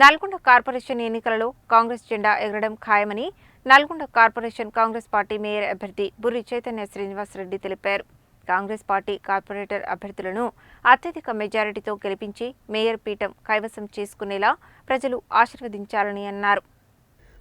Nalgonda corporation ఎన్నికలలో కాంగ్రెస్ జెండా ఎగరడం ఖాయమని Nalgonda corporation Congress party mayor అభ్యర్థి బుర్రి చైతన్య శ్రీనివాసరెడ్డి తెలిపారు. కాంగ్రెస్ పార్టీ కార్పొరేటర్ అభ్యర్థులను అత్యధిక మెజారిటీతో గెలిపించి మేయర్ పీఠం కైవసం చేసుకునేలా ప్రజలు ఆశీర్వదించాలని అన్నారు.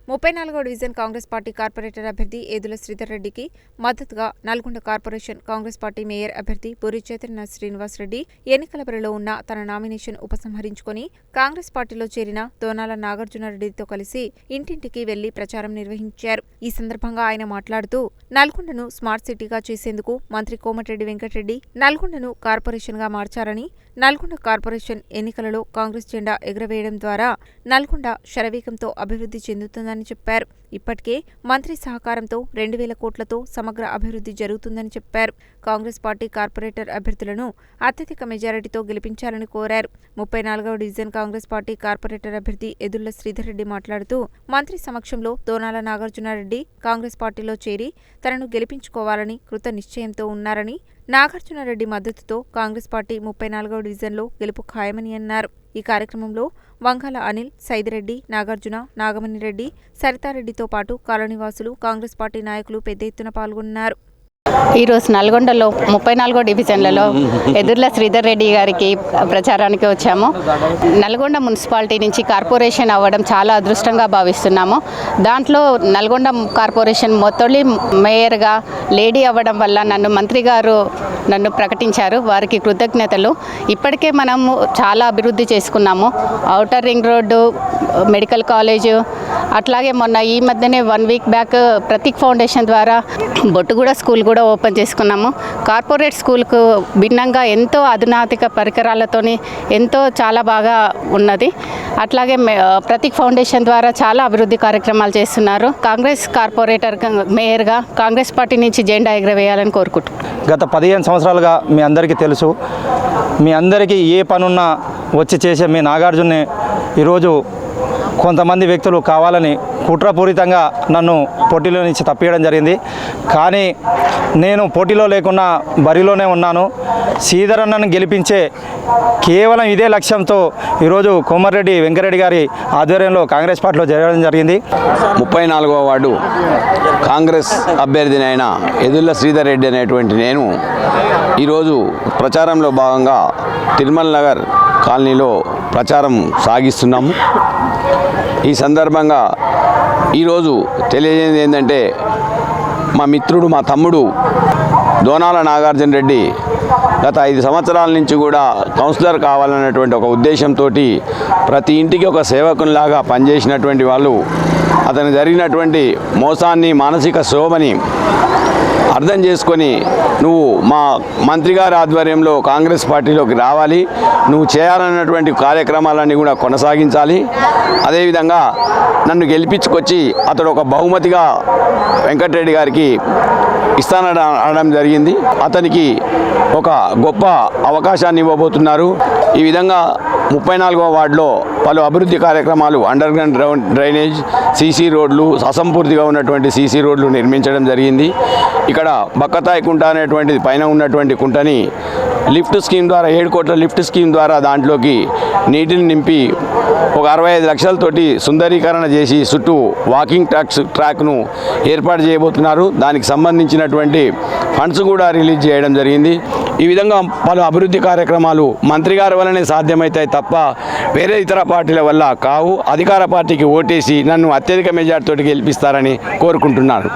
ముప్పై నాలుగో డివిజన్ కాంగ్రెస్ పార్టీ కార్పొరేటర్ అభ్యర్థి ఏదుల శ్రీధర్ రెడ్డికి మద్దతుగా Nalgonda corporation Congress party mayor అభ్యర్థి బుర్రి చైతన్య శ్రీనివాస్ రెడ్డి ఎన్నికల బరిలో ఉన్న తన నామినేషన్ ఉపసంహరించుకొని కాంగ్రెస్ పార్టీలో చేరిన దోనాల నాగార్జునరెడ్డితో కలిసి ఇంటింటికి వెళ్ళి ప్రచారం నిర్వహించారు. ఈ సందర్భంగా ఆయన మాట్లాడుతూ నల్గొండను స్మార్ట్ సిటీగా చేసేందుకు మంత్రి కోమటిరెడ్డి వెంకటరెడ్డి నల్గొండను కార్పొరేషన్గా మార్చారని నల్గొండ కార్పొరేషన్ ఎన్నికలలో కాంగ్రెస్ జెండా ఎగురవేయడం ద్వారా నల్గొండ శరవేగంతో అభివృద్ధి చెందుతుందని చెప్పారు. ఇప్పటికే మంత్రి సహకారంతో రెండు వేల కోట్లతో సమగ్ర అభివృద్ధి జరుగుతుందని చెప్పారు. కాంగ్రెస్ పార్టీ కార్పొరేటర్ అభ్యర్థులను అత్యధిక మెజారిటీతో గెలిపించాలని కోరారు. ముప్పై నాలుగవ డివిజన్ కాంగ్రెస్ పార్టీ కార్పొరేటర్ అభ్యర్థి ఎదుళ్ళ శ్రీధర్ రెడ్డి మాట్లాడుతూ మంత్రి సమక్షంలో దోనాల నాగార్జునారెడ్డి కాంగ్రెస్ పార్టీలో చేరి తనను గెలిపించుకోవాలని కృత నిశ్చయంతో ఉన్నారని నాగార్జునరెడ్డి మద్దతుతో కాంగ్రెస్ పార్టీ ముప్పై నాలుగవ డివిజన్లో గెలుపు ఖాయమని అన్నారు ఈ కార్యక్రమంలో వంకాల అనిల్ సైదిరెడ్డి నాగార్జున నాగమణిరెడ్డి సరితారెడ్డితో పాటు కాలనీవాసులు కాంగ్రెస్ పార్టీ నాయకులు పెద్ద ఎత్తున పాల్గొన్నారు. ఈరోజు నల్గొండలో ముప్పై నాలుగో డివిజన్లలో ఎదుర్ల శ్రీధర్ రెడ్డి గారికి ప్రచారానికి వచ్చాము. నల్గొండ మున్సిపాలిటీ నుంచి కార్పొరేషన్ అవ్వడం చాలా అదృష్టంగా భావిస్తున్నాము. దాంట్లో నల్గొండ కార్పొరేషన్ మొత్తలి మేయర్గా లేడీ అవ్వడం వల్ల నన్ను మంత్రి గారు నన్ను ప్రకటించారు. వారికి కృతజ్ఞతలు. ఇప్పటికే మనము చాలా అభివృద్ధి చేసుకున్నాము. Outer ring road medical college అట్లాగే మొన్న ఈ మధ్యనే one week back Prateek foundation ద్వారా బొట్టుగూడ స్కూల్ కూడా ఓపెన్ చేసుకున్నాము. కార్పొరేట్ స్కూల్కు భిన్నంగా ఎంతో అధునాతిక పరికరాలతోని ఎంతో చాలా బాగా ఉన్నది. అట్లాగే ప్రతీక్ ఫౌండేషన్ ద్వారా చాలా అభివృద్ధి కార్యక్రమాలు చేస్తున్నారు. కాంగ్రెస్ కార్పొరేటర్ మేయర్గా కాంగ్రెస్ పార్టీ నుంచి జెండా ఎగరవేయాలని కోరుకుంటున్నాను. గత పదిహేను సంవత్సరాలుగా మీ అందరికీ తెలుసు. మీ అందరికీ ఏ పనున్నా వచ్చి చేసే మీ నాగార్జున్ని ఈరోజు కొంతమంది వ్యక్తులు కావాలని కుట్రపూరితంగా నన్ను పోటీలో నుంచి తప్పియడం జరిగింది. కానీ నేను పోటీలో లేకున్నా బరిలోనే ఉన్నాను. శ్రీధరన్నను గెలిపించే కేవలం ఇదే లక్ష్యంతో ఈరోజు కోమరెడ్డి వెంకరెడ్డి గారి ఆధ్వర్యంలో కాంగ్రెస్ పార్టీలో జరగడం జరిగింది. ముప్పై నాలుగవ వార్డు కాంగ్రెస్ అభ్యర్థినైన ఎదుర్ల శ్రీధర్ రెడ్డి అనేటువంటి నేను ఈరోజు ప్రచారంలో భాగంగా తిరుమల నగర్ కాలనీలో ప్రచారం సాగిస్తున్నాము. ఈ సందర్భంగా ఈరోజు తెలియజేది ఏంటంటే మా మిత్రుడు మా తమ్ముడు దోనాల నాగార్జున రెడ్డి గత ఐదు సంవత్సరాల నుంచి కూడా కౌన్సిలర్ కావాలన్నటువంటి ఒక ఉద్దేశంతో ప్రతి ఇంటికి ఒక సేవకునిలాగా పనిచేసినటువంటి వాళ్ళు అతను జరిగినటువంటి మోసాన్ని మానసిక శోభని అర్థం చేసుకొని నువ్వు మా మంత్రి గారి ఆధ్వర్యంలో కాంగ్రెస్ పార్టీలోకి రావాలి. నువ్వు చేయాలన్నటువంటి కార్యక్రమాలన్నీ కూడా కొనసాగించాలి. అదేవిధంగా నన్ను గెలిపించుకొచ్చి అతడు ఒక బహుమతిగా వెంకటరెడ్డి గారికి ఇస్తానడం అనడం జరిగింది. అతనికి ఒక గొప్ప అవకాశాన్ని ఇవ్వబోతున్నారు. ఈ విధంగా ముప్పై నాలుగవ వార్డులో పలు అభివృద్ధి కార్యక్రమాలు అండర్ గ్రౌండ్ డ్రైనేజ్ సీసీ రోడ్లు అసంపూర్తిగా ఉన్నటువంటి సీసీ రోడ్లు నిర్మించడం జరిగింది. ఇక్కడ బక్కతాయి కుంట అనేటువంటిది పైన ఉన్నటువంటి కుంటని లిఫ్ట్ స్కీమ్ ద్వారా ఏడు కోట్ల లిఫ్ట్ స్కీమ్ ద్వారా దాంట్లోకి నీటిని నింపి ఒక అరవై ఐదు లక్షలతోటి సుందరీకరణ చేసి చుట్టూ వాకింగ్ ట్రాక్స్ ట్రాక్ను ఏర్పాటు చేయబోతున్నారు. దానికి సంబంధించినటువంటి ఫండ్స్ కూడా రిలీజ్ చేయడం జరిగింది. ఈ విధంగా పలు అభివృద్ధి కార్యక్రమాలు మంత్రి గారి వల్లనే సాధ్యమవుతాయి తప్ప వేరే ఇతర పార్టీల వల్ల కావు. అధికార పార్టీకి ఓటేసి నన్ను అత్యధిక మెజార్టీతో గెలిపిస్తారని కోరుకుంటున్నాను.